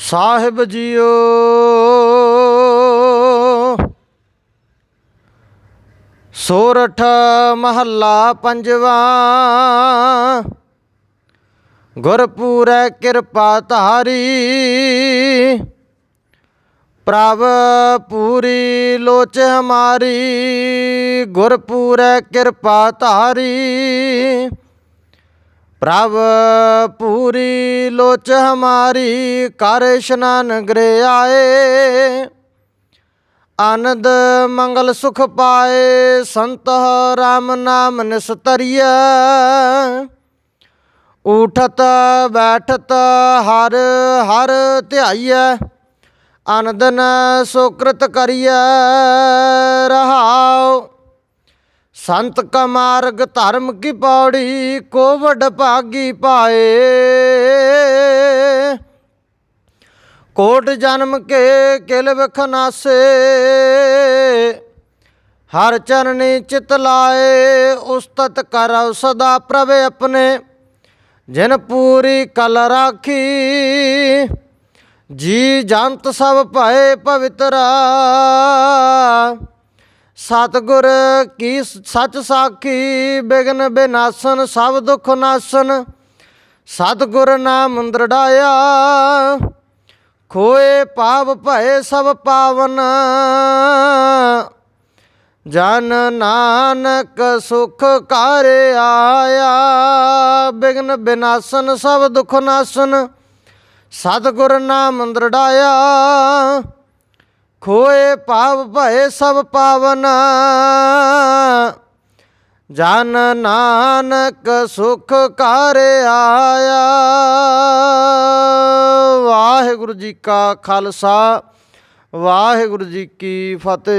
ਸਾਹਿਬ JIO. ਸੋਰਠ ਮਹੱਲਾ ਪੰਜਵਾ। ਗੁਰਪੂਰੈ ਕਿਰਪਾ ਧਾਰੀ। ਪ੍ਰਭ ਪੂਰੀ ਲੋਚ ਹਮਾਰੀ। ਗੁਰਪੂਰੈ ਕਿਰਪਾ ਧਾਰੀ। ਪ੍ਰਭ ਪੂਰੀ ਲੋਚ ਹਮਾਰੀ ਕਰ ਇਸ਼ਨਾਨ ਗ੍ਰਹਿ ਆਏ ਆਨੰਦ ਮੰਗਲ ਸੁਖ ਪਾਏ, ਸੰਤ ਰਾਮ ਨਾਮ ਨਿਸਤਰੀਐ। ਉਠਤ ਬੈਠਤ ਹਰ ਹਰ ਧਿਆਈਐ। ਅਨੰਦਨ ਸੁਕ੍ਰਿਤ ਕਰੀਐ। ਰਹਾਉ ਸੰਤ ਕਾ ਮਾਰਗ ਧਰਮ ਕੀ ਪੌੜੀ ਕੋ ਵਡ ਭਾਗੀ ਪਾਏ ਕੋਟ ਜਨਮ ਕੇ ਕਿਲ ਬਖਨਾਸੇ ਹਰ ਚਰਨੀ ਚਿਤ ਲਾਏ, ਉਸਤਤ ਕਰਉ ਸਦਾ ਪ੍ਰਵੇ ਆਪਣੇ। ਜਿਨ ਪੂਰੀ ਕਲ ਰਾਖੀ, ਜੀ ਜੰਤ ਸਭ ਭਏ ਪਵਿੱਤਰਾ। ਸਤਿਗੁਰ ਕੀ ਸੱਚ ਸਾਖੀ ਬਿਗਨ ਬਿਨਾਸਨ, ਸਭ ਦੁੱਖ ਨਾਸਨ। ਸਤਿਗੁਰ ਨਾਮ ਦ੍ਰਿੜਾਇਆ ਖੋਏ ਪਾਪ ਭਏ ਸਭ ਪਾਵਨ। ਜਨ ਨਾਨਕ ਸੁਖ ਕਰ ਆਇਆ, ਬਿਗਨ ਬਿਨਾਸਨ, ਸਭ ਦੁਖ ਨਾਸਨ। ਸਤਿਗੁਰ ਨਾਮ ਦ੍ਰਿੜਾਇਆ ਖੋਏ ਪਾਵ ਭਏ ਸਭ ਪਾਵਨ। ਜਨ ਨਾਨਕ ਸੁਖ ਕਰ ਆਇਆ। ਵਾਹਿਗੁਰੂ ਜੀ ਕਾ ਖਾਲਸਾ, ਵਾਹਿਗੁਰੂ ਜੀ ਕੀ ਫਤਿਹ।